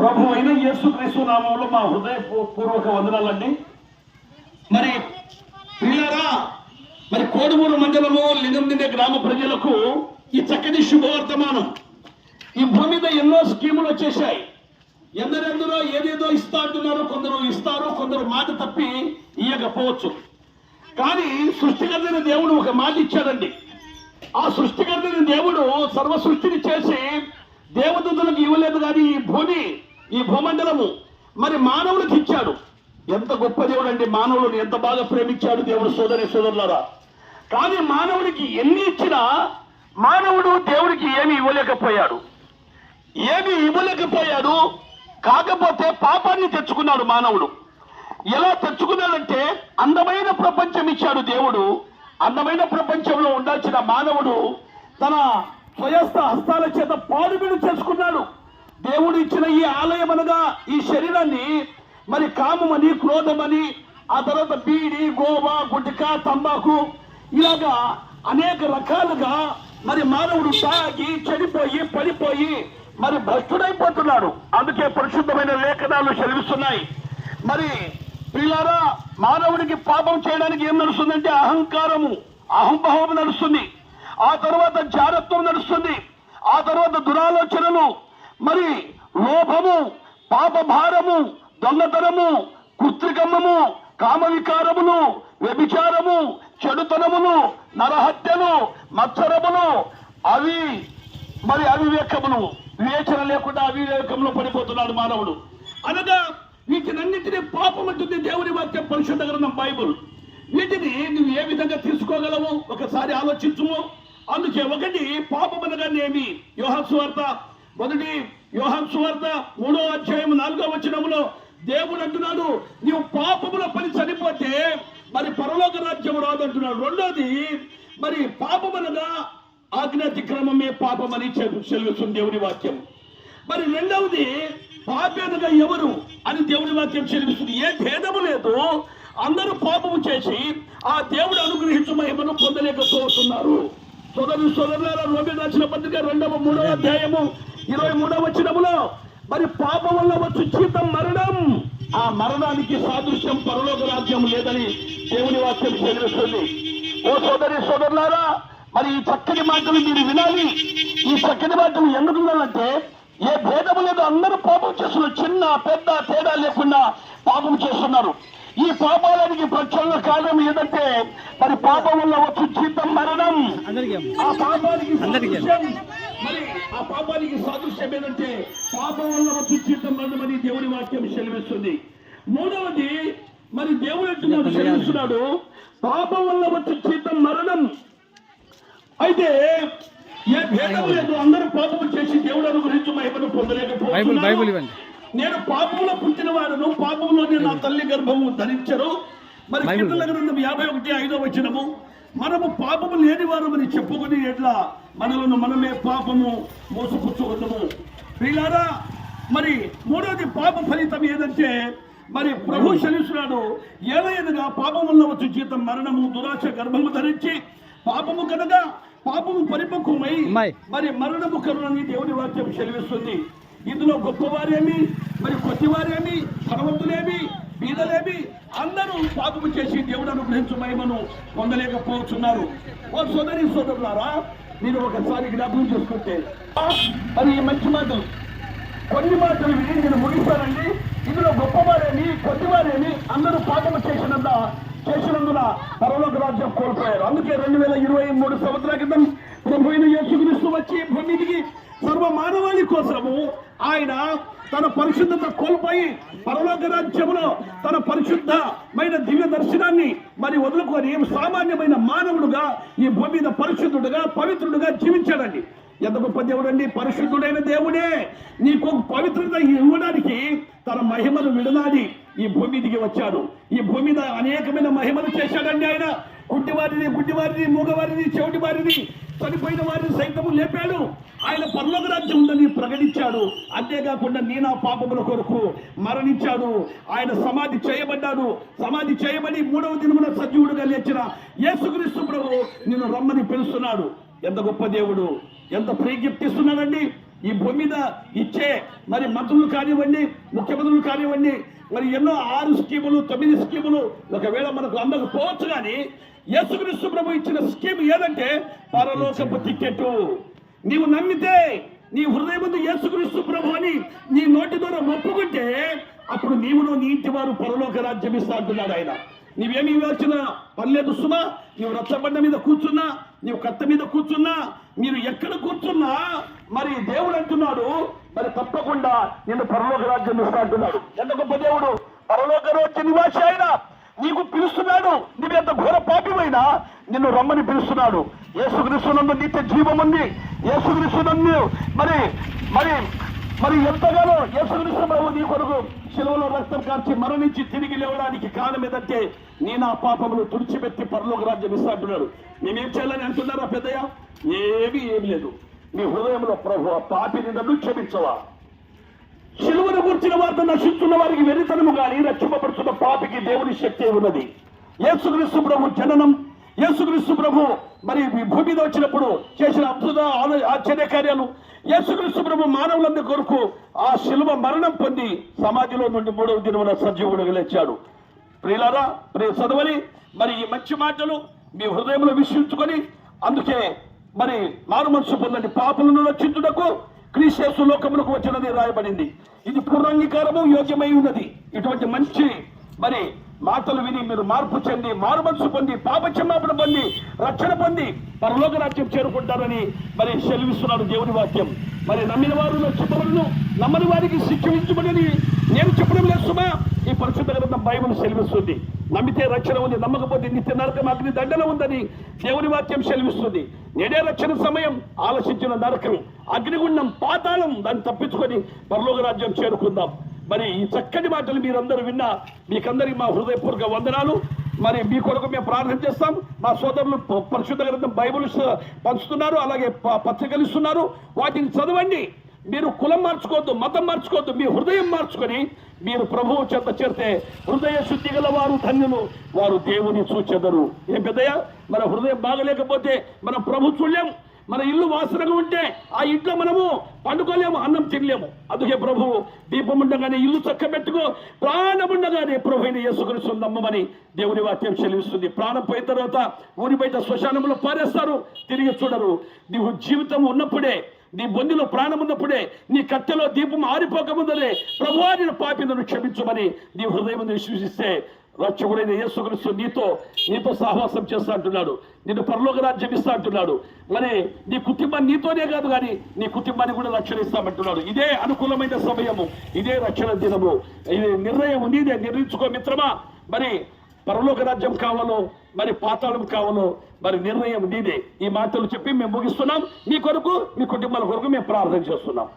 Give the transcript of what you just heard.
ప్రభు అయిన యేసుక్రీస్తు నామంలో మా హృదయపూర్వక వందనాలండి. మరి పిల్లరా మరి కోడుమూరు మండలము లింగందిండే గ్రామ ప్రజలకు ఈ చక్కటి శుభవర్తమానం ఈ భూమి మీద ఎన్నో స్కీములు వచ్చేసాయి ఎందరెందరో ఏదేదో ఇస్తా అంటున్నారు కొందరు ఇస్తారు కొందరు మాట తప్పి ఇయ్యకపోవచ్చు. కానీ సృష్టికర్తైన దేవుడు ఒక మాట ఇచ్చాడండి. ఆ సృష్టికర్తైన దేవుడు సర్వ సృష్టిని చేసి దేవదూతలకు ఇవ్వలేదు కానీ ఈ భూమి ఈ భూమండలము మరి మానవులకు ఇచ్చాడు. ఎంత గొప్ప దేవుడు అండి మానవులను ఎంత బాగా ప్రేమించాడు దేవుడు సోదరి సోదరులారా. కానీ మానవుడికి ఎన్ని ఇచ్చినా మానవుడు దేవుడికి ఏమి ఇవ్వలేకపోయాడు. ఏమి ఇవ్వలేకపోయాడు కాకపోతే పాపాన్ని తెచ్చుకున్నాడు మానవుడు. ఎలా తెచ్చుకున్నాడంటే అందమైన ప్రపంచం ఇచ్చాడు దేవుడు. అందమైన ప్రపంచంలో ఉండాల్సిన మానవుడు తన స్వయస్థ హస్తాల చేత పాడుబిడు చేసుకున్నాడు. దేవుడు ఇచ్చిన ఈ ఆలయం అనగా ఈ శరీరాన్ని మరి కామమని క్రోధమని ఆ తర్వాత బీడి గోవా గుడ్డిక తంబాకు ఇలాగా అనేక రకాలుగా మరి మానవుడు తాగి చెడిపోయి పడిపోయి మరి భ్రష్టుడైపోతున్నాడు. అందుకే పరిశుద్ధమైన లేఖనాలు చదివిస్తున్నాయి మరి పిల్లారా మానవుడికి పాపం చేయడానికి ఏం నడుస్తుందంటే అహంకారము అహంభావం నడుస్తుంది. ఆ తర్వాత జారత్వం నడుస్తుంది. ఆ తర్వాత దురాలోచనలు మరి లోభము పాప భారము దొంగతనము కృత్రికమ్మము కామ వికారములు వ్యభిచారము చెడుతనములు నరహత్యలు మత్సరములు అవి మరి అవివేకములు వివేచన లేకుండా అవివేకంలో పడిపోతున్నాడు మానవుడు. అనగా వీటినన్నిటినీ పాపం అంటుంది దేవుని వాక్యం పరిశుద్ధ గ్రంథం బైబుల్. వీటిని నువ్వు ఏ విధంగా తీసుకోగలవు? ఒకసారి ఆలోచించుము. అందుకే ఒకటి పాపమనగానేమి? యోహస్వార్త మొదటి యోహన్ సువార్త మూడో అధ్యాయం నాలుగో వచ్చినములో దేవుడు అంటున్నాడు నీవు పాపముల పని చనిపోతే మరి పరలోక రాజ్యం రాదంటున్నాడు రెండోది మరి పాపమనగా ఆజ్ఞాతిక్రమమే పాపమని అని చెల్లుతుంది దేవుని వాక్యం. మరి రెండవది పాపేనగా ఎవరు అని దేవుని వాక్యం చెల్లిస్తుంది. ఏ భేదము లేదు. అందరూ పాపము చేసి ఆ దేవుడు అనుగ్రహించు మహిమను పొందలేకపోతున్నారు. సోదరు సోదరులారా రోమి రాసిన పత్రిక రెండవ మూడవ అధ్యాయము ఇరవై మూడవ వచనములో మరి పాపం వల్ల వచ్చు జీతం మరణం. ఆ మరణానికి సాదృశ్యం పరలోక రాజ్యం లేదని దేవుని వాక్యం చెల్లిస్తుంది ఓ సోదరి సోదరులారా మరి ఈ చక్కని మాటలు మీరు వినాలి. ఈ చక్కని మాటలు ఎందుకు వినాలంటే ఏ భేదము లేదు. అందరూ పాపం చేస్తున్నారు. చిన్న పెద్ద తేడా లేకుండా పాపం చేస్తున్నారు. ఈ పాపాలనికి ప్రచురణ కారణం ఏదంటే మరి పాపం వల్ల వచ్చు జీతం మరణం. ఆ పాపానికి ఆ పాపానికి సాదృశ్యం ఏంటంటే పాపం వల్ల వచ్చు జీతం మరణం అని దేవుని వాక్యం సెలవిస్తుంది. మూడవది మరి దేవుడు అంటున్నాడు సెలవిస్తున్నాడు పాపం వల్ల వచ్చు జీతం మరణం. అయితే ఏ భేదం లేదు అందరూ పాపం చేసి దేవుడు అనుగ్రహించు మహిమను పొందలేకపోతున్నారు నేను పాపంలో పుట్టిన వాడును పాపంలోనే నా తల్లి గర్భము ధరించరు. మరి యాభై ఒకటి ఐదో వచనము. మనము పాపము లేని వారమని చెప్పుకుని ఎట్లా మనలను మనమే పాపము మోసపుచ్చుకున్నాము ప్రియులారా మరి మూడోది పాప ఫలితం ఏదంటే మరి ప్రభు శనిస్తున్నాడు ఏలయనగా పాపం వల్ల వచ్చు జీతం మరణము దురాశ గర్భము ధరించి పాపము కనుక పాపము పరిపక్వమై. మరి మరణము కరుణని దేవుని వాక్యం సెలవిస్తుంది. ఇందులో గొప్పవారేమి మరి కొద్దివారేమి ధనవంతులేమి బీదలేమి అందరూ పాపము చేసి దేవుడు అనుగ్రహించు మహిమను పొందలేకపోతున్నారు. ఓ సోదరి సోదరులారా మీరు ఒకసారి జ్ఞాపకం చేసుకుంటే అది మరి మంచి మాటలు. కొన్ని మాటలు విని నేను ముగిస్తానండి. ఇందులో గొప్పవారేమి కొద్దివారేమి అందరూ పాపము చేసినంత చేసినందున పరలోక రాజ్యం కోల్పోయారు. అందుకే రెండు వేల ఇరవై మూడు సంవత్సరాల క్రితం ప్రభుత్వ అయిన యేసుక్రీస్తు వచ్చి భూమికి సర్వ మానవాళి కోసము ఆయన తన పరిశుద్ధత కోల్పోయి పరలోక రాజ్యంలో తన పరిశుద్ధమైన దివ్య దర్శనాన్ని మరి వదులుకొని సామాన్యమైన మానవుడుగా ఈ భూమి మీద పరిశుద్ధుడుగా పవిత్రుడుగా జీవించాడండి. ఎంత గొప్ప దేవుడండి? పరిశుద్ధుడైన దేవుడే. నీకు పవిత్రత ఇవ్వడానికి తన మహిమను విడనాడి ఈ భూమి దిగి వచ్చాడు. ఈ భూమి మీద అనేకమైన మహిమలు చేశాడండి ఆయన. గుడ్డివారిని గుడ్డివారిని మూగవారిని చెవిటి వారిని చనిపోయిన వారిని సైతము లేపాడు. ఆయన పర్లోక రాజ్యం ఉందని ప్రకటించాడు. అంతేకాకుండా నీ పాపముల కొరకు మరణించాడు. ఆయన సమాధి చేయబడ్డాడు. సమాధి చేయబడి మూడవ దినమున సజీవుడుగా లేచిన యేసుక్రీస్తు ప్రభు నిన్ను రమ్మని పిలుస్తున్నాడు. ఎంత గొప్ప దేవుడు. ఎంత ప్రీజ్ఞప్తిస్తున్నాడండి ఈ భూమి మీద ఇచ్చే మరి మంత్రులు కానివ్వండి ముఖ్యమంత్రులు కానివ్వండి మరి ఎన్నో ఆరు స్కీములు తొమ్మిది స్కీములు ఒకవేళ మనకు అందకపోవచ్చు కానీ యేసుక్రీస్తు ప్రభు ఇచ్చిన స్కీమ్ ఏదంటే పరలోకపు టికెట్ నీవు నమ్మితే నీ హృదయమందు యేసుక్రీస్తు ప్రభు అని నీ నోటి ద్వారా ఒప్పుకుంటే అప్పుడు నీవును నీ ఇంటి వారు పరలోక రాజ్యం ఇస్తా అంటున్నాడు ఆయన. నీవేమి ఇవ్వాల్సిన పర్లేదు సుమా నీవు రచ్చబండ మీద కూర్చున్నా నీవు కత్త మీద కూర్చున్నా మీరు ఎక్కడ కూర్చున్నా మరి దేవుడు అంటున్నాడు మరి తప్పకుండా నిన్ను పరలోక రాజ్యం ఇస్తా అంటున్నాడు. ఎంత గొప్ప దేవుడు? పరలోక రాజ్య నివాసి ఆయన. నీకు పిలుస్తున్నాడు నీవు ఎంత ఘోర పాపిమైనా నిన్ను రమ్మని పిలుస్తున్నాడు. యేసుక్రీస్తునందు నిత్య జీవం ఉంది యేసుక్రీస్తునందు మరి మరి మరి ఎంతగానో యేసుక్రీస్తు ప్రభు నీ కొరకు శిలువలో రక్తం కార్చి మరణించి తిరిగి లేవడానికి కారణం ఏదంటే నీ నా పాపములు తుడిచిపెట్టి పరలోక రాజ్యం ఇస్తా అంటున్నాడు మేమేం చేయాలని అంటున్నారా పెద్దయ్య? ఏమీ ఏమి లేదు. నీ హృదయంలో ప్రభు పాపిని నన్ను క్షమించవా? శిలువను గుర్చిన వార్త నశిస్తున్న వారికి వెరితనము కానీ రక్షింపబడుతున్న పాపికి దేవుని శక్తి ఉన్నది. యేసుక్రీస్తు ప్రభు జననం యేసుక్రీస్తు ప్రభు మరి భూమి మీద వచ్చినప్పుడు చేసిన అద్భుత ఆశ్చర్య కార్యాలు. యేసుక్రీస్తు ప్రభు మానవులందరి కొరకు ఆ శిలువ మరణం పొంది సమాధిలో నుండి మూడవ దినమున సజీవుడుగా లేచాడు. ప్రియులారా ప్రియ చదవని మరి ఈ మంచి మాటలు మీ హృదయంలో విశ్వించుకొని అందుకే మరి మారు మనసు పొందండి. పాపలను రక్షించుటకు క్రీస్తు లోకములకు వచ్చినది రాయబడింది. ఇది పూర్ణాంగీకారము యోగ్యమై ఉన్నది. ఇటువంటి మంచి మరి మాటలు విని మీరు మార్పు చెంది మారు మనసు పొంది పాప పొంది రక్షణ పొంది పరలోక రాజ్యం చేరుకుంటారని మరి సెలవిస్తున్నాడు దేవుని వాక్యం. మరి నమ్మిన వారు నచ్చబడును నమ్మని వారికి శిక్ష నేను చెప్పడం లేదు సుమా. ఈ పరిశుద్ధ గ్రంథం బైబిల్ సెలవిస్తుంది. నమ్మితే రక్షణ ఉంది నమ్మకపోతే నిత్య నరకం అగ్ని దండన ఉందని దేవుని వాక్యం సెలవిస్తుంది. నేడే రక్షణ సమయం ఆలోచించిన నరకం అగ్నిగుండం పాతాళం దాన్ని తప్పించుకొని పరలోక రాజ్యం చేరుకుందాం. మరి ఈ చక్కటి మాటలు మీరందరూ విన్నా మీకందరికి మా హృదయపూర్వక వందనాలు. మరి మీ కొరకు మేము ప్రార్థన చేస్తాం. మా సోదరులు పరిశుద్ధ గ్రంథం బైబుల్ పంచుతున్నారు. అలాగే ప- పత్రికలు ఇస్తున్నారు. వాటిని చదవండి. మీరు కులం మార్చుకోవద్దు మతం మార్చుకోవద్దు మీ హృదయం మార్చుకొని మీరు ప్రభువు చెంత చేరితే హృదయ శుద్ధి గల వారు ధన్యులు వారు దేవుని చూచెదరు. ఏం పెద్దయ్య? మన హృదయం బాగలేకపోతే మన ప్రభు చూడలేం మన ఇల్లు వాసనగా ఉంటే ఆ ఇంట్లో మనము పండుగ తినలేము. అందుకే ప్రభువు దీపం ఉండగానే ఇల్లు చక్క పెట్టుకో ప్రాణం ఉండగానే ప్రభు అయిన యేసుకరిస్తు నమ్మమని దేవుని వాక్యం చెల్లిస్తుంది. ప్రాణం పోయిన తర్వాత ఊరి బయట శ్మశానంలో పారేస్తారు. తిరిగి చూడరు. నీవు జీవితం ఉన్నప్పుడే నీ బొందిలో ప్రాణం ఉన్నప్పుడే నీ కట్టెలో దీపం ఆరిపోకముందలే ప్రభు నేను పాపి నన్ను క్షమించమని నీ హృదయం విశ్వసిస్తే రక్షకుడైన యేసుక్రీస్తు నీతో నీతో సహవాసం చేస్తా అంటున్నాడు. నిన్ను పరలోక రాజ్యం ఇస్తా అంటున్నాడు. మరి నీ కుటుంబాన్ని నీతోనే కాదు కానీ నీ కుటుంబాన్ని కూడా రక్షణ ఇస్తామంటున్నాడు. ఇదే అనుకూలమైన సమయము. ఇదే రక్షణ దినము. ఇది నిర్ణయం నీదే. నిర్ణయించుకో మిత్రమా? మరి పరలోక రాజ్యం కావాలో మరి పాతాళం కావాలో మరి నిర్ణయం నీదే. ఈ మాటలు చెప్పి మేము ముగిస్తున్నాం. మీ కొరకు మీ కుటుంబాల కొరకు మేము ప్రార్థన చేస్తున్నాం.